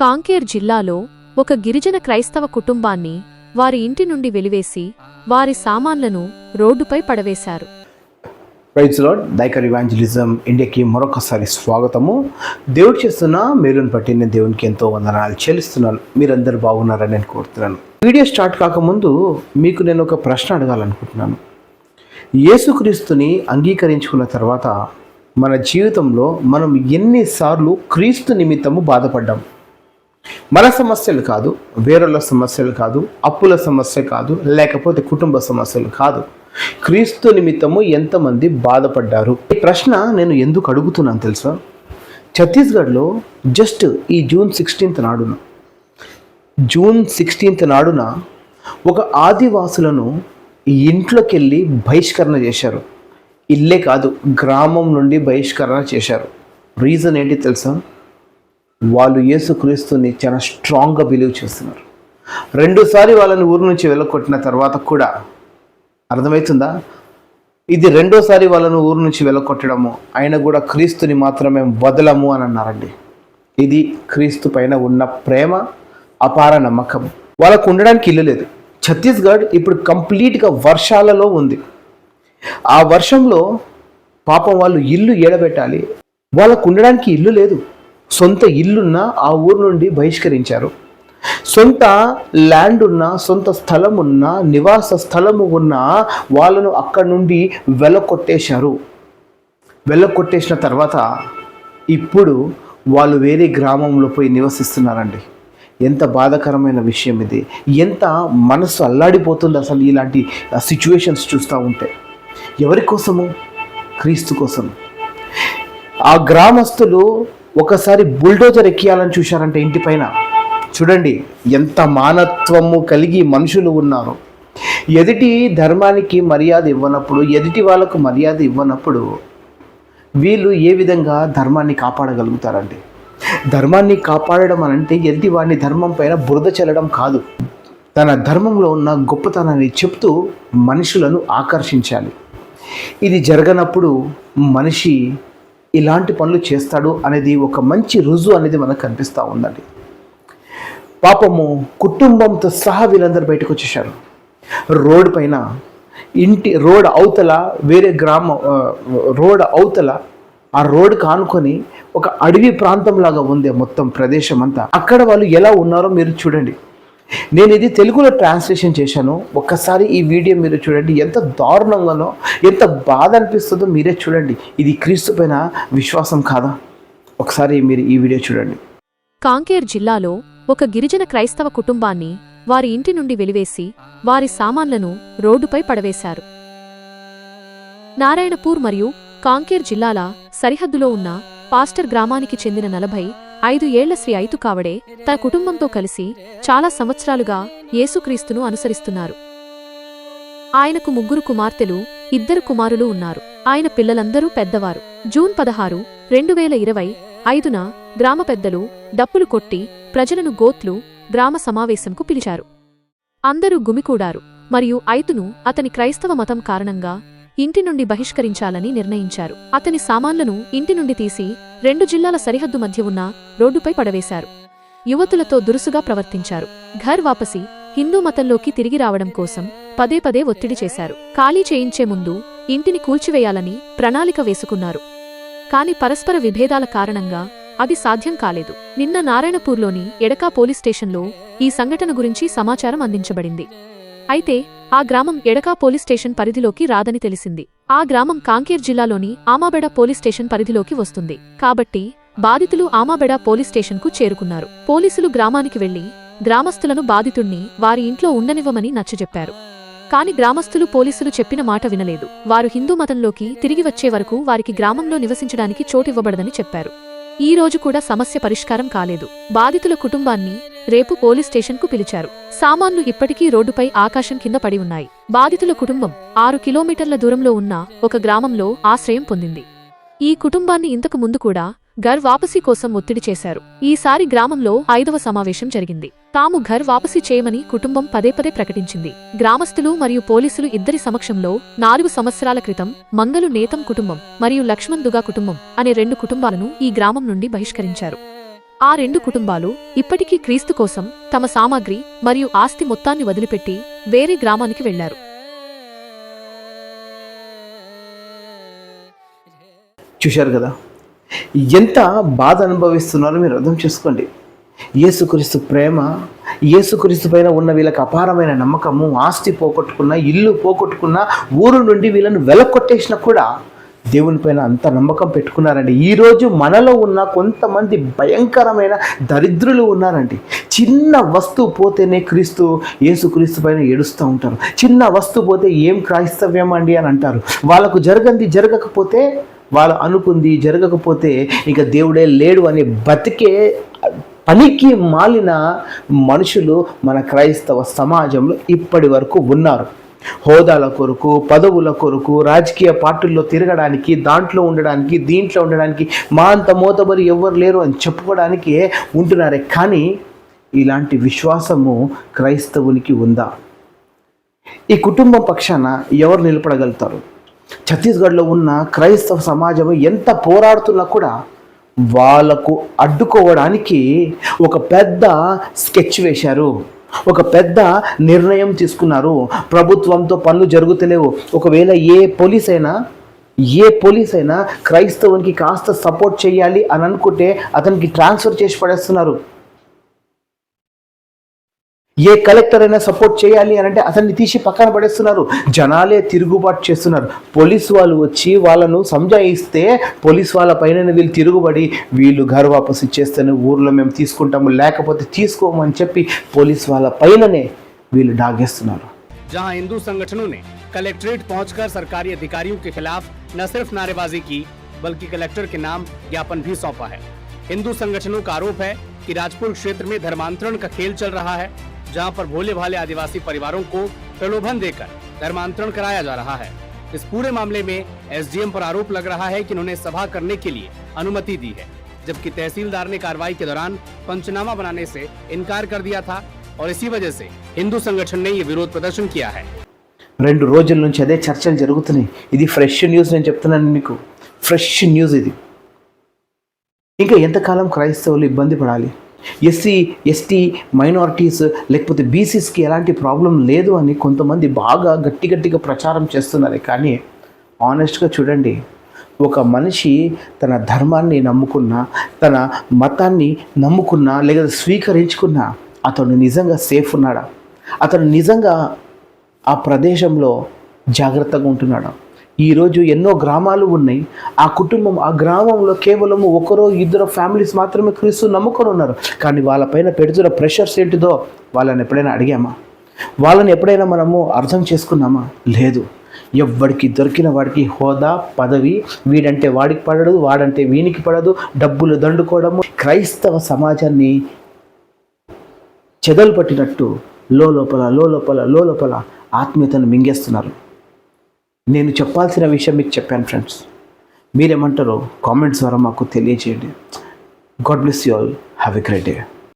కాంకేర్ జిల్లాలో ఒక గిరిజన క్రైస్తవ కుటుంబాన్ని వారి ఇంటి నుండి వెలివేసి వారి సామాన్లను రోడ్డుపై పడవేశారు. ప్రైజ్ దైకర్ ఇవాంజలిజం ఇండియాకి మరొకసారి స్వాగతము. దేవుడు చేస్తున్న మేలును పట్టిన నేను దేవునికి ఎంతో వందనాలు చెల్లిస్తున్నాను. మీరందరూ బాగున్నారని నేను కోరుతున్నాను. వీడియో స్టార్ట్ కాకముందు మీకు నేను ఒక ప్రశ్న అడగాలనుకుంటున్నాను. యేసుక్రీస్తుని అంగీకరించుకున్న తర్వాత మన జీవితంలో మనం ఎన్నిసార్లు క్రీస్తు నిమిత్తము బాధపడ్డాం? మన సమస్యలు కాదు వేరుల సమస్యలు కాదు అప్పుల సమస్య కాదు లేకపోతే కుటుంబ సమస్యలు కాదు. క్రీస్తు నిమిత్తము ఎంతమంది బాధపడ్డారు? ఈ ప్రశ్న నేను ఎందుకు అడుగుతున్నాను తెలుసా? ఛత్తీస్గఢ్లో జస్ట్ ఈ జూన్ సిక్స్టీన్త్ నాడున జూన్ సిక్స్టీన్త్ నాడున ఒక ఆదివాసులను ఇంట్లోకి వెళ్ళి బహిష్కరణ చేశారు. ఇల్లే కాదు గ్రామం నుండి బహిష్కరణ చేశారు. రీజన్ ఏంటి తెలుసా? వాళ్ళు యేసుక్రీస్తుని చాలా స్ట్రాంగ్గా బిలీవ్ చేస్తున్నారు. రెండోసారి వాళ్ళని ఊరు నుంచి వెళ్ళగొట్టిన తర్వాత కూడా అర్థమవుతుందా? ఇది రెండోసారి వాళ్ళను ఊరు నుంచి వెళ్ళగొట్టడము ఆయన కూడా క్రీస్తుని మాత్రమే వదలము అని అన్నారండి. ఇది క్రీస్తు పైన ఉన్న ప్రేమ అపార నమ్మకం. వాళ్ళకు ఉండడానికి ఇల్లు లేదు. ఛత్తీస్గఢ్ ఇప్పుడు కంప్లీట్గా వర్షాలలో ఉంది. ఆ వర్షంలో పాపం వాళ్ళు ఇల్లు ఏడబెట్టాలి. వాళ్ళకు ఉండడానికి ఇల్లు లేదు. సొంత ఇల్లున్న ఆ ఊరు నుండి బహిష్కరించారు. సొంత ల్యాండ్ ఉన్న సొంత స్థలం ఉన్న నివాస స్థలము ఉన్న వాళ్ళను అక్కడి నుండి వెళ్ళకొట్టేశారు వెళ్ళకొట్టేసిన తర్వాత ఇప్పుడు వాళ్ళు వేరే గ్రామంలో పోయి నివసిస్తున్నారండి. ఎంత బాధాకరమైన విషయం ఇది. ఎంత మనసు అల్లాడిపోతుంది అసలు ఇలాంటి సిచ్యువేషన్స్ చూస్తూ ఉంటే. ఎవరి కోసము? క్రీస్తు కోసం ఆ గ్రామస్తులు ఒకసారి బుల్డోజర్ ఎక్కియాలని చూశారంటే ఇంటి పైన. చూడండి ఎంత మానత్వము కలిగి మనుషులు ఉన్నారు. ఎదుటి ధర్మానికి మర్యాద ఇవ్వనప్పుడు ఎదుటి వాళ్ళకు మర్యాద ఇవ్వనప్పుడు వీళ్ళు ఏ విధంగా ధర్మాన్ని కాపాడగలుగుతారండి ధర్మాన్ని కాపాడడం అనంటే ఎదుటి వాడిని ధర్మం పైన బురద చల్లడం కాదు. తన ధర్మంలో ఉన్న గొప్పతనాన్ని చెప్తూ మనుషులను ఆకర్షించాలి. ఇది జరగనప్పుడు మనిషి ఇలాంటి పనులు చేస్తాడు అనేది ఒక మంచి రుజువు అనేది మనకు కనిపిస్తూ ఉందండి. పాపము కుటుంబంతో సహా వీళ్ళందరూ బయటకు వచ్చేసారు రోడ్ పైన ఇంటి రోడ్ అవతల వేరే గ్రామం రోడ్ అవతల ఆ రోడ్ కానుకొని ఒక అడవి ప్రాంతం లాగా ఉంది మొత్తం ప్రదేశం అంతా. అక్కడ వాళ్ళు ఎలా ఉన్నారో మీరు చూడండి. నేను ఇది తెలుగులో ట్రాన్స్లేషన్ చేశాను. ఒక్కసారి ఈ వీడియో మీరు చూడండి. ఎంత దారుణంగానో ఎంత బాధ అనిపిస్తుందో మీరే చూడండి. ఇది క్రీస్తు పైన విశ్వాసం కాదా? ఒకసారి మీరు ఈ వీడియో చూడండి. కాంకేర్ జిల్లాలో ఒక గిరిజన క్రైస్తవ కుటుంబాన్ని వారి ఇంటి నుండి వెలివేసి వారి సామాన్లను రోడ్డుపై పడవేశారు. నారాయణపూర్ మరియు కాంకేర్ జిల్లాల సరిహద్దులో ఉన్న పాస్టర్ గ్రామానికి చెందిన నలభై ఐదు ఏళ్ళ శ్రీ ఐతు కావడే తన కుటుంబంతో కలిసి చాలా సంవత్సరాలుగా యేసుక్రీస్తును అనుసరిస్తున్నారు. ఆయనకు ముగ్గురు కుమార్తెలు ఇద్దరు కుమారులు ఉన్నారు. ఆయన పిల్లలందరూ పెద్దవారు. జూన్ పదహారు రెండు వేల ఇరవై ఐదున గ్రామ పెద్దలు డప్పులు కొట్టి ప్రజలను గోత్లు గ్రామ సమావేశంకు పిలిచారు. అందరూ గుమికూడారు. మరియు ఐతును అతని క్రైస్తవ మతం కారణంగా ఇంటి నుండి బహిష్కరించాలని నిర్ణయించారు. అతని సామాన్లను ఇంటి నుండి తీసి రెండు జిల్లాల సరిహద్దు మధ్య ఉన్న రోడ్డుపై పడవేశారు. యువతులతో దురుసుగా ప్రవర్తించారు. ఘర్ వాపసి హిందూ మతంలోకి తిరిగి రావడం కోసం పదే పదే ఒత్తిడి చేశారు. ఖాళీ చేయించే ముందు ఇంటిని కూల్చివేయాలని ప్రణాళిక వేసుకున్నారు. కాని పరస్పర విభేదాల కారణంగా అది సాధ్యం కాలేదు. నిన్న నారాయణపూర్లోని ఎడకా పోలీస్ స్టేషన్లో ఈ సంఘటన గురించి సమాచారం అందించబడింది. అయితే ఆ గ్రామం ఎడకా పోలీస్ స్టేషన్ పరిధిలోకి రాదని తెలిసింది. ఆ గ్రామం కాంకేర్ జిల్లాలోని ఆమాబెడ పోలీస్ స్టేషన్ పరిధిలోకి వస్తుంది. కాబట్టి బాధితులు ఆమాబెడ పోలీస్ స్టేషన్కు చేరుకున్నారు. పోలీసులు గ్రామానికి వెళ్ళి గ్రామస్తులను బాధితుణ్ణి వారి ఇంట్లో ఉండనివ్వమని నచ్చజెప్పారు. కాని గ్రామస్తులు పోలీసులు చెప్పిన మాట వినలేదు. వారు హిందూ మతంలోకి తిరిగి వచ్చే వరకు వారికి గ్రామంలో నివసించడానికి చోటివ్వబడదని చెప్పారు. ఈ రోజు కూడా సమస్య పరిష్కారం కాలేదు. బాధితుల కుటుంబాన్ని రేపు పోలీస్ స్టేషన్కు పిలిచారు. సామాన్లు ఇప్పటికీ రోడ్డుపై ఆకాశం కింద పడి ఉన్నాయి. బాధితుల కుటుంబం ఆరు కిలోమీటర్ల దూరంలో ఉన్న ఒక గ్రామంలో ఆశ్రయం పొందింది. ఈ కుటుంబాన్ని ఇంతకు ముందు కూడా గర్ వాపసీ కోసం ఒత్తిడి చేశారు. ఈసారి గ్రామంలో ఐదవ సమావేశం జరిగింది. తాము ఘర్ వాపసి చేయమని కుటుంబం పదే పదే ప్రకటించింది. గ్రామస్తులు మరియు పోలీసులు ఇద్దరి సమక్షంలో నాలుగు సంవత్సరాల క్రితం మంగలు నేతం కుటుంబం మరియు లక్ష్మణ్ దుగా కుటుంబం అనే రెండు కుటుంబాలను ఈ గ్రామం నుండి బహిష్కరించారు. ఆ రెండు కుటుంబాలు ఇప్పటికీ క్రీస్తు కోసం తమ సామాగ్రి మరియు ఆస్తి మొత్తాన్ని వదిలిపెట్టి వేరే గ్రామానికి వెళ్ళారు చూశారు కదా? ఎంత బాధ అనుభవిస్తున్నారో మీరు అర్థం చేసుకోండి. యేసుక్రీస్తు ప్రేమ యేసుక్రీస్తు పైన ఉన్న వీళ్ళకి అపారమైన నమ్మకము ఆస్తి పోగొట్టుకున్న ఇల్లు పోగొట్టుకున్న ఊరు నుండి వీళ్ళని వెలకొట్టేసినా కూడా దేవుని పైన అంత నమ్మకం పెట్టుకున్నారండి. ఈరోజు మనలో ఉన్న కొంతమంది భయంకరమైన దరిద్రులు ఉన్నారండి. చిన్న వస్తువు పోతేనే క్రీస్తు యేసుక్రీస్తు పైన ఏడుస్తూ ఉంటారు. చిన్న వస్తువు పోతే ఏం క్రైస్తవ్యం అండి అని అంటారు. వాళ్ళకు జరగంది జరగకపోతే వాళ్ళు అనుకుంది జరగకపోతే ఇక దేవుడే లేడు అని బతికే పనికి మాలిన మనుషులు మన క్రైస్తవ సమాజంలో ఇప్పటి వరకు ఉన్నారు. హోదాల కొరకు పదవుల కొరకు రాజకీయ పార్టీల్లో తిరగడానికి దాంట్లో ఉండడానికి దీంట్లో ఉండడానికి మా అంత మోతబరి ఎవరు లేరు అని చెప్పుకోవడానికి ఉంటున్నారే. కానీ ఇలాంటి విశ్వాసము క్రైస్తవునికి ఉందా? ఈ కుటుంబం పక్షాన ఎవరు నిలబడగలుగుతారు? ఛత్తీస్గఢ్లో ఉన్న క్రైస్తవ సమాజం ఎంత పోరాడుతున్నా కూడా వాళ్ళకు అడ్డుకోవడానికి ఒక పెద్ద స్కెచ్ వేశారు. ఒక పెద్ద నిర్ణయం తీసుకున్నారు. ప్రభుత్వంతో పనులు జరుగుతలేవు ఒకవేళ ఏ పోలీస్ అయినా ఏ పోలీస్ అయినా క్రైస్తవునికి కాస్త సపోర్ట్ చేయాలి అని అనుకుంటే అతనికి ట్రాన్స్ఫర్ చేసి పడేస్తున్నారు. ఏ కలెక్టర్ అయినా సపోర్ట్ చేయాలి అని అంటే అతన్ని తీసి పక్కన పడేస్తున్నారు జనాలే తిరుగుబాటు చేస్తున్నారు పోలీసు వాళ్ళు వచ్చి వాళ్ళను సంజాయిస్తే పోలీస్ వాళ్ళ పైన వీళ్ళు తిరుగుబడి వీళ్ళు ఘర్ వాపస్ ఇచ్చేస్తేనే ఊర్లో మేము తీసుకుంటాము లేకపోతే తీసుకోమని చెప్పి పోలీస్ వాళ్ళ పైననే వీళ్ళు డాగేస్తున్నారు जहां हिंदू संगठनों ने कलेक्ट्रेट पहुंचकर सरकारी अधिकारियों के खिलाफ न सिर्फ नारेबाजी की बल्कि कलेक्टर के नाम ज्ञापन भी सौंपा है हिंदू संगठनों का आरोप है कि राजपुर क्षेत्र में धर्मांतरण का खेल चल रहा है जहां पर भोले भाले आदिवासी परिवारों को प्रलोभन देकर धर्मांतरण कराया जा रहा है इस पूरे मामले में एसडीएम पर आरोप लग रहा है कि उन्होंने सभा करने के लिए अनुमति दी है जबकि तहसीलदार ने कार्रवाई के दौरान पंचनामा बनाने से इनकार कर दिया था और इसी वजह से हिंदू संगठन ने ये विरोध प्रदर्शन किया है రెండు రోజుల నుంచి అదే చర్చలు జరుగుతున్నాయి ఇది ఫ్రెష్ న్యూస్ నేను చెప్తున్నాను మీకు ఫ్రెష్ న్యూస్ ఇది ఇంకా ఎంతకాలం క్రైస్తవులు ఇబ్బంది పడాలి ఎస్సీ ఎస్టీ మైనారిటీస్ లేకపోతే బీసీస్కి ఎలాంటి ప్రాబ్లం లేదు అని కొంతమంది బాగా గట్టి గట్టిగా ప్రచారం చేస్తున్నారు. కానీ ఆనెస్ట్గా చూడండి ఒక మనిషి తన ధర్మాన్ని నమ్ముకున్న తన మతాన్ని నమ్ముకున్న లేదా స్వీకరించుకున్న అతను నిజంగా సేఫ్ ఉన్నాడా? అతను నిజంగా ఆ ప్రదేశంలో జాగ్రత్తగా ఉంటున్నాడు? ఈరోజు ఎన్నో గ్రామాలు ఉన్నాయి. ఆ కుటుంబం ఆ గ్రామంలో కేవలం ఒకరో ఇద్దరు ఫ్యామిలీస్ మాత్రమే క్రీస్తు నమ్ముకొని ఉన్నారు. కానీ వాళ్ళపైన పెడుతున్న ప్రెషర్స్ ఏంటిదో వాళ్ళని ఎప్పుడైనా అడిగామా? వాళ్ళని ఎప్పుడైనా మనము అర్థం చేసుకున్నామా? లేదు. ఎవ్వడికి దొరికిన వాడికి హోదా పదవి వీడంటే వాడికి పడదు వాడంటే వీనికి పడదు డబ్బులు దండుకోవడము. క్రైస్తవ సమాజాన్ని చెదలు పట్టినట్టు లోపల లోపల లోపల ఆత్మీయతను మింగేస్తున్నారు. నేను చెప్పాల్సిన విషయం మీకు చెప్పాను ఫ్రెండ్స్ మీరేమంటారో కామెంట్స్ ద్వారా మాకు తెలియజేయండి. God bless you all have a great day